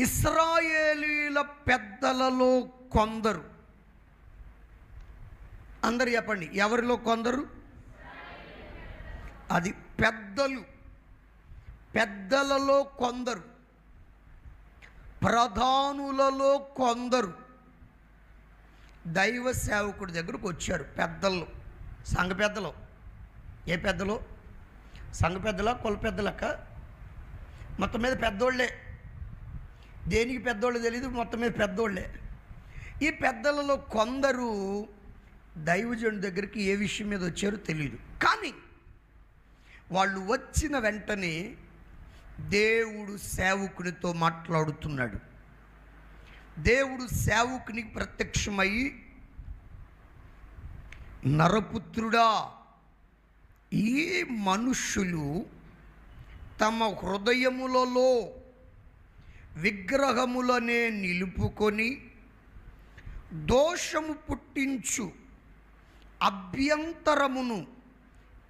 ఇస్రాయేలీల పెద్దలలో కొందరు. అందరు చెప్పండి ఎవరిలో కొందరు? అది పెద్దలు. పెద్దలలో కొందరు. ప్రధానులలో కొందరు. దైవ సేవకుడి దగ్గరకు వచ్చారు పెద్దలు. సంఘ పెద్దలు. ఏ పెద్దలు? సంఘ పెద్దలా కుల పెద్దలక్క మొత్తం మీద పెద్దోళ్ళే. దేనికి పెద్దోళ్ళు తెలియదు మొత్తం మీద పెద్దోళ్ళే. ఈ పెద్దలలో కొందరు దైవజనుడి దగ్గరికి ఏ విషయం మీద వచ్చారో తెలియదు కానీ వాళ్ళు వచ్చిన వెంటనే దేవుడు సేవకునితో మాట్లాడుతున్నాడు. దేవుడు సేవకునికి ప్రత్యక్షమై నరపుత్రుడా ఈ మనుష్యులు తమ హృదయములలో విగ్రహములనే నిలుపుకొని దోషము పుట్టించు అభ్యంతరమును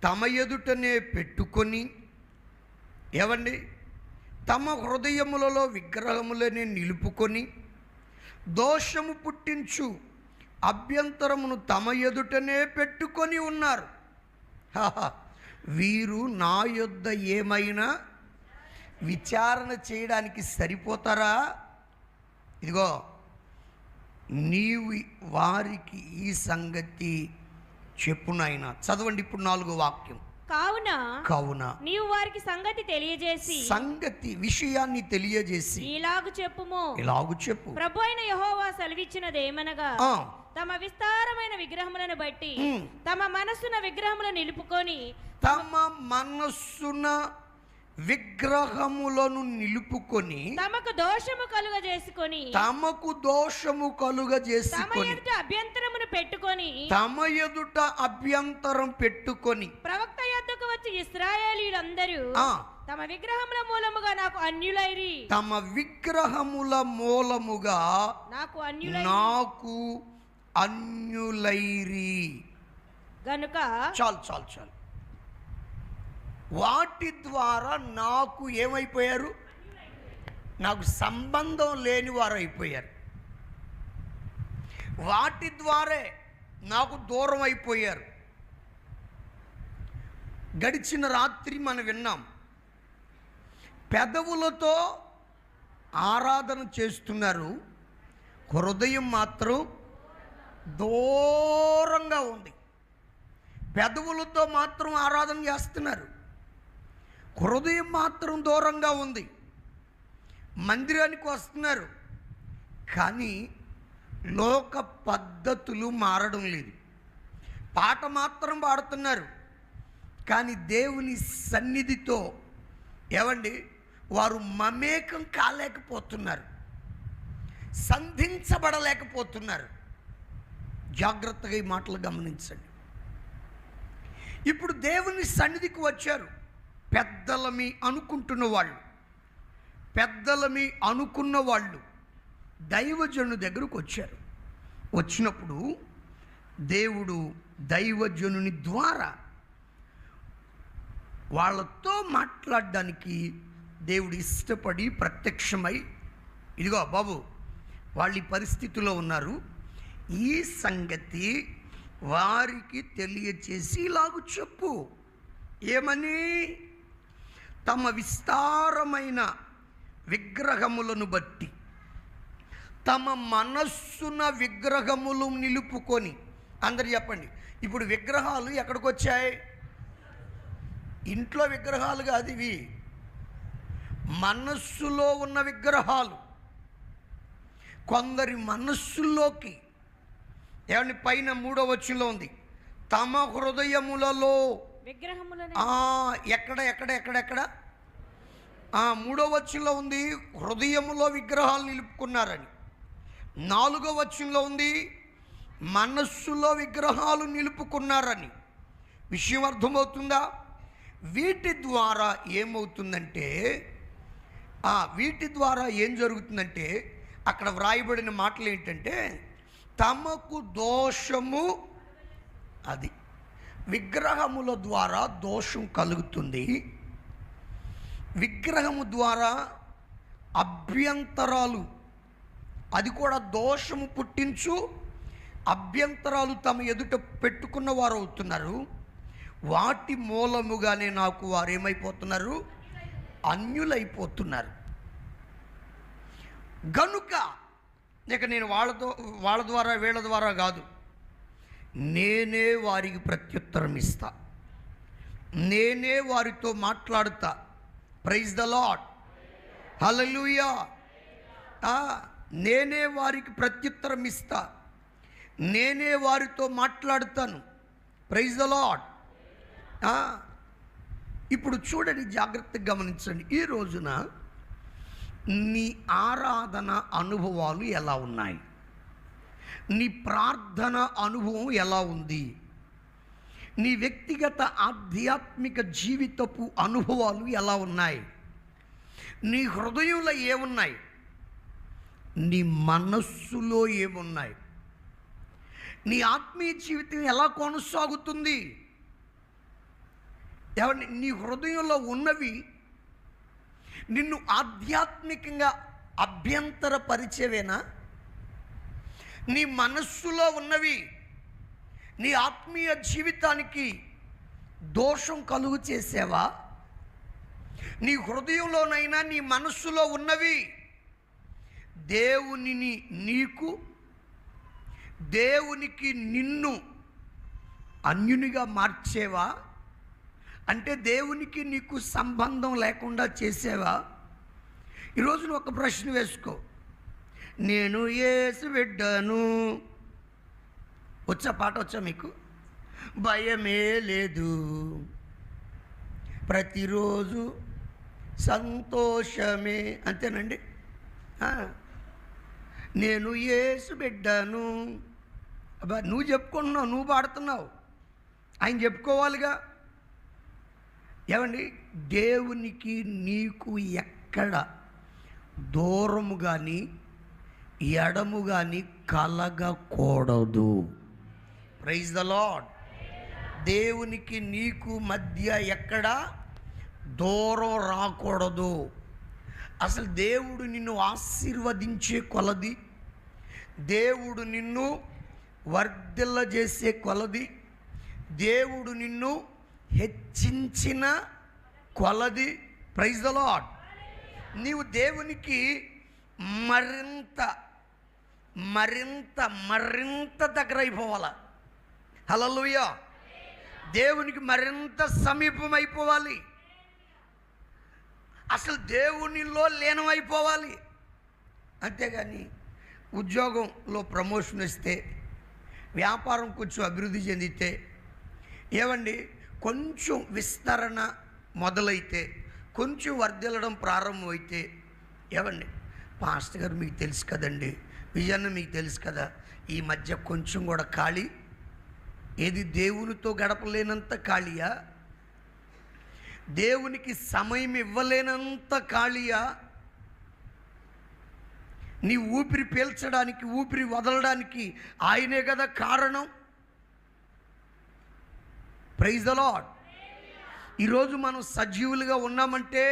తమ ఎదుటనే పెట్టుకొని ఏవండి? తమ హృదయములలో విగ్రహములనే నిలుపుకొని దోషము పుట్టించు అభ్యంతరమును తమ ఎదుటనే పెట్టుకొని ఉన్నారు. వీరు నా యొద్ద ఏమైనా విచారణ చేయడానికి సరిపోతారా? ఇదిగో నీవు వారికి ఈ సంగతి చెప్పు నాయన. చదవండి ఇప్పుడు నాలుగో వాక్యం. కావున కావున నీవు వారికి సంగతి తెలియజేసి సంగతి విషయాన్ని తెలియజేసి ఇలాగు చెప్పుము. ఇలాగు చెప్పు. ప్రభు అయిన యహోవా సెలవిచ్చినదేమనగా ఆ, తమ విస్తారమైన విగ్రహములను బట్టి. తమ మనస్సున విగ్రహములను నిలుపుకొని తమ మనస్సున విగ్రహములను నిలుపుకొని తమకు దోషము కలుగ చేసుకొని తమకు దోషము కలుగ చేసుకొని అభ్యంతరమును పెట్టుకొని తమ ఎదుట అభ్యంతరం పెట్టుకొని ప్రవక్త యొద్దకు వచ్చి ఇస్రాయేలీలందరూ. తమ విగ్రహముల మూలముగా నాకు అన్యులైరి. తమ విగ్రహముల మూలముగా నాకు అన్యులై నాకు అన్యులైరి. గనుక చాలు చాలు చాలు. వాటి ద్వారా నాకు ఏమైపోయారు? నాకు సంబంధం లేని వారు అయిపోయారు. వాటి ద్వారే నాకు దూరం అయిపోయారు. గడిచిన రాత్రి మనం విన్నాం. పెదవులతో ఆరాధన చేస్తున్నారు. హృదయం మాత్రం దూరంగా ఉంది. పెదవులతో మాత్రం ఆరాధన చేస్తున్నారు. హృదయం మాత్రం దూరంగా ఉంది. మందిరానికి వస్తున్నారు. కానీ లోక పద్ధతులు మారడం లేదు. పాట మాత్రం పాడుతున్నారు. కానీ దేవుని సన్నిధితో ఏమండి వారు మమేకం కాలేకపోతున్నారు. సంధించబడలేకపోతున్నారు. జాగ్రత్తగా ఈ మాటలు గమనించండి. ఇప్పుడు దేవుని సన్నిధికి వచ్చారు. పెద్దలమి అనుకుంటున్న వాళ్ళు పెద్దలమి అనుకున్న వాళ్ళు దైవజను దగ్గరకు వచ్చారు. వచ్చినప్పుడు దేవుడు దైవజనుని ద్వారా వాళ్ళతో మాట్లాడడానికి దేవుడు ఇష్టపడి ప్రత్యక్షమై ఇదిగో బాబు వాళ్ళు ఈ పరిస్థితిలో ఉన్నారు. ఈ సంగతి వారికి తెలియచేసి ఇలాగు చెప్పు. ఏమని? తమ విస్తారమైన విగ్రహములను బట్టి తమ మనస్సున విగ్రహములు నిలుపుకొని అందరు చెప్పండి ఇప్పుడు విగ్రహాలు ఎక్కడికి వచ్చాయి ఇంట్లో విగ్రహాలు కాదు ఇవి. మనస్సులో ఉన్న విగ్రహాలు. కొందరి మనస్సుల్లోకి ఏమండి పైన మూడో వచ్చిలో ఉంది తమ హృదయములలో ఎక్కడ ఎక్కడ ఎక్కడ ఎక్కడ? మూడో వచ్చంలో ఉంది హృదయములో విగ్రహాలు నిలుపుకున్నారని. నాలుగో వచ్చంలో ఉంది మనస్సులో విగ్రహాలు నిలుపుకున్నారని. విషయం అర్థమవుతుందా? వీటి ద్వారా ఏమవుతుందంటే వీటి ద్వారా ఏం జరుగుతుందంటే అక్కడ వ్రాయబడిన మాటలు ఏంటంటే తమకు దోషము అది. విగ్రహముల ద్వారా దోషం కలుగుతుంది. విగ్రహము ద్వారా అభ్యంతరాలు అది కూడా దోషము పుట్టించు అభ్యంతరాలు తమ ఎదుట పెట్టుకున్న వారు అవుతున్నారు. వాటి మూలముగానే నాకు వారు ఏమైపోతున్నారు? అన్యులైపోతున్నారు. గనుక ఇక నేను వాళ్ళతో వాళ్ళ ద్వారా వీళ్ళ ద్వారా కాదు. నేనే వారికి ప్రత్యుత్తరం ఇస్తా. నేనే వారితో మాట్లాడుతా. ప్రైజ్ ద లాడ్ హలలుయా నేనే వారికి ప్రత్యుత్తరం ఇస్తా. నేనే వారితో మాట్లాడుతాను. ప్రైజ్ ద లాడ్ ఇప్పుడు చూడండి జాగ్రత్తగా గమనించండి. ఈ రోజున నీ ఆరాధన అనుభవాలు ఎలా ఉన్నాయి? నీ ప్రార్థన అనుభవం ఎలా ఉంది? నీ వ్యక్తిగత ఆధ్యాత్మిక జీవితపు అనుభవాలు ఎలా ఉన్నాయి? నీ హృదయంలో ఏమున్నాయి? నీ మనస్సులో ఏమున్నాయి? నీ ఆత్మీయ జీవితం ఎలా కొనసాగుతుంది? ఏమండి నీ హృదయంలో ఉన్నవి నిన్ను ఆధ్యాత్మికంగా అభ్యంతరపరిచేవేనా? నీ మనస్సులో ఉన్నవి నీ ఆత్మీయ జీవితానికి దోషం కలుగు చేసేవా? నీ హృదయంలోనైనా నీ మనస్సులో ఉన్నవి దేవునిని నీకు దేవునికి నిన్ను అన్యునిగా మార్చేవా? అంటే దేవునికి నీకు సంబంధం లేకుండా చేసేవా? ఈరోజు నువ్వు ఒక ప్రశ్న వేసుకో. నేను ఏసు బిడ్డను. వచ్చా పాట వచ్చా మీకు? భయమే లేదు. ప్రతిరోజు సంతోషమే. అంతేనండి. నేను ఏసు బిడ్డను. అబ్బా నువ్వు చెప్పుకుంటున్నావు నువ్వు పాడుతున్నావు. ఆయన చెప్పుకోవాలిగా. ఏమండి? దేవునికి నీకు ఎక్కడ దూరము కానీ ఎడము కానీ కలగకూడదు. ప్రైజ్ ద లాడ్ దేవునికి నీకు మధ్య ఎక్కడ దూరం రాకూడదు. అసలు దేవుడు నిన్ను ఆశీర్వదించే కొలది. దేవుడు నిన్ను వర్ధిల్ల చేసే కొలది. దేవుడు నిన్ను హెచ్చించిన కొలది. ప్రైజ్ ద లాడ్ నీవు దేవునికి మరింత మరింత మరింత దగ్గర అయిపోవాల హలలుయ దేవునికి మరింత సమీపం అయిపోవాలి అసలు దేవునిలో లీనమైపోవాలి. అంతేగాని ఉద్యోగంలో ప్రమోషన్ ఇస్తే వ్యాపారం కొంచెం అభివృద్ధి చెందితే ఏమండి కొంచెం విస్తరణ మొదలైతే కొంచెం వర్ధిల్లడం ప్రారంభమైతే ఏమండి పాస్టర్ గారు మీకు తెలుసు కదండి విజన్ మీకు తెలుసు కదా ఈ మధ్య కొంచెం కూడా ఖాళీ. ఏది దేవునితో గడపలేనంత ఖాళీయా? దేవునికి సమయం ఇవ్వలేనంత ఖాళీయా? నీ ఊపిరి పీల్చడానికి ఊపిరి వదలడానికి ఆయనే కదా కారణం. ప్రైజ్ ద లాడ్ ఈరోజు మనం సజీవులుగా ఉన్నామంటే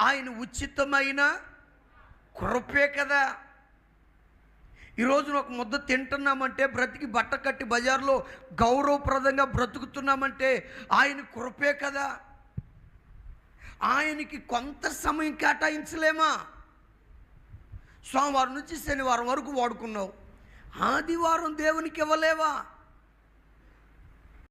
ఆయన ఉచితమైన కృపే కదా. ఈరోజు ఒక ముద్ద తింటున్నామంటే బ్రతికి బట్ట కట్టి బజార్లో గౌరవప్రదంగా బ్రతుకుతున్నామంటే ఆయన కృపే కదా. ఆయనకి కొంత సమయం కేటాయించలేమా? సోమవారం నుంచి శనివారం వరకు వాడుకున్నావు. ఆదివారం దేవునికి ఇవ్వలేవా?